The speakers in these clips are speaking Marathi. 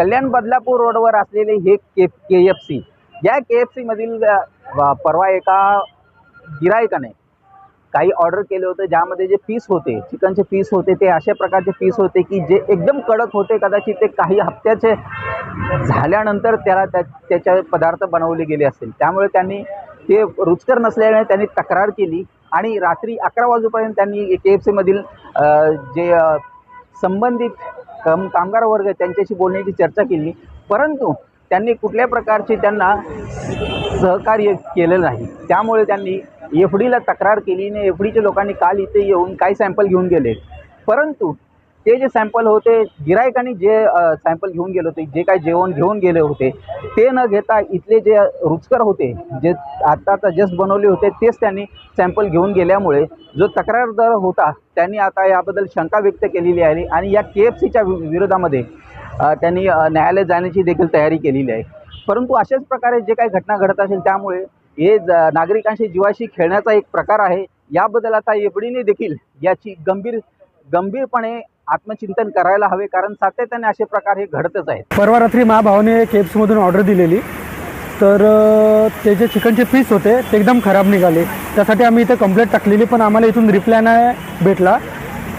कल्याण बदलापूर रोडवर असलेले हे के के एफ सी या के एफ सीमधील परवा एका गिरायकाने काही ऑर्डर केले होते ज्यामध्ये जे पीस होते चिकनचे पीस होते ते अशा प्रकारचे पीस होते की जे एकदम कडक होते कदाचित ते काही हप्त्याचे झाल्यानंतर त्याला त्या त्याच्या पदार्थ बनवले गेले असतील. त्यामुळे त्यांनी ते रुचकर नसल्याने त्यांनी तक्रार केली आणि रात्री अकरा वाजूपर्यंत त्यांनी के एफ सीमधील जे संबंधित कम कामगार वर्ग त्यांच्याशी बोलण्याची चर्चा केली. परंतु त्यांनी कुठल्या प्रकारचे त्यांना सहकार्य केलं नाही. त्यामुळे त्यांनी एफ डीला तक्रार केली आणि एफ डीच्या लोकांनी काल इथे येऊन काही सॅम्पल घेऊन गेले. परंतु ते जे सॅम्पल होते गिरायकांनी जे सॅम्पल घेऊन गेले होते जे काय जेवण घेऊन गेले होते ते न घेता इथले जे रुचकर होते जे आता आता जस्ट बनवले होते तेच त्यांनी सॅम्पल घेऊन गेल्यामुळे जो तक्रारदार होता त्यांनी आता याबद्दल शंका व्यक्त केलेली आहे आणि या के एफ सीच्या विरोधामध्ये त्यांनी न्यायालय न्यायालयात जाण्याची देखील तयारी केलेली आहे. परंतु अशाच प्रकारे जे काही घटना घडत असेल त्यामुळे हे ज- नागरिकांशी जीवाशी खेळण्याचा एक प्रकार आहे. याबद्दल आता एफडीने देखील याची गंभीर गंभीरपणे आत्मचिंतन करायला हवे कारण सातत्याने असे प्रकार हे घडतच आहेत. परवा रात्री महाभावाने के ऑर्डर दिलेली. तर ते जे चिकनचे पीस होते ते एकदम खराब निघाले. त्यासाठी आम्ही इथं कंप्लेंट टाकलेली पण आम्हाला इथून रिप्लाय नाही भेटला.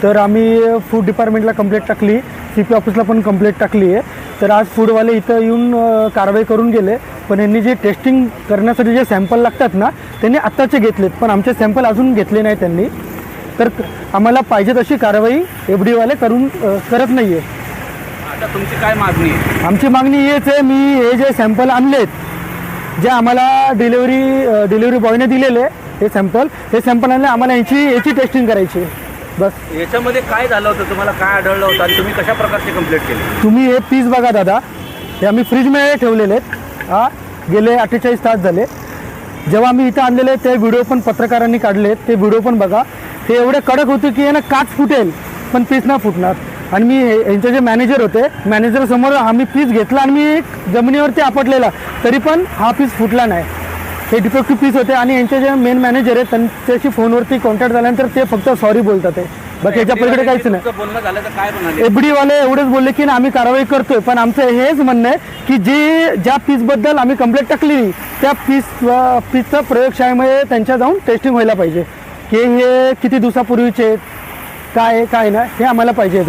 तर आम्ही फूड डिपार्टमेंटला कंप्लेंट टाकली सी पी ऑफिसला पण कंप्लेंट टाकली आहे. तर आज फूडवाले इथं येऊन कारवाई करून गेले. पण यांनी जे टेस्टिंग करण्यासाठी जे सॅम्पल लागतात ना त्यांनी आत्ताचे घेतलेत. पण आमचे सॅम्पल अजून घेतले नाही त्यांनी. तर आम्हाला पाहिजे तशी कारवाई एफ डीवाले करून करत नाही आहे आता तुमची काय मागणी आहे? आमची मागणी हीच आहे मी हे जे सॅम्पल आणलेत जे आम्हाला डिलेवरी डिलेवरी बॉयने दिलेले हे सॅम्पल हे सॅम्पल आणले आम्हाला याची याची टेस्टिंग करायची. आहे. बस. याच्यामध्ये काय झालं होतं तुम्हाला काय आढळलं होतं आणि तुम्ही कशा प्रकारची कंप्लेंट केली? तुम्ही हे पीस बघा दादा. हे आम्ही फ्रीजमध्ये ठेवलेले आहेत. हा गेले अठ्ठेचाळीस तास झाले. जेव्हा आम्ही इथं आणलेले ते व्हिडिओ पण पत्रकारांनी काढले ते व्हिडिओ पण बघा. ते एवढे कडक होते की यांना काच फुटेल पण पीस नाही फुटणार. आणि मी यांचे जे मॅनेजर होते मॅनेजर समोर आम्ही पीस घेतला आणि मी जमिनीवरती आपटलेला. तरी पण हा पीस फुटला नाही. हे डिफेक्टिव्ह पीस होते आणि यांचे जे मेन मॅनेजर आहेत त्यांच्याशी फोनवरती कॉन्टॅक्ट झाल्यानंतर ते फक्त सॉरी बोलतात आहे बाकी याच्या पलीकडे काहीच नाही. तुमचं बोलणं झालं तर काय म्हणाले? एफडी वाले एवढेच बोलले की आम्ही कारवाई करतोय. पण आमचं हेच म्हणणं आहे की जे ज्या पीसबद्दल आम्ही कंप्लेंट टाकली त्या पीस पीसचं प्रयोगशाळेमध्ये त्यांच्या जाऊन टेस्टिंग व्हायला पाहिजे. की हे किती दिवसापूर्वीचे आहेत, काय आहे काय ना हे आम्हाला पाहिजे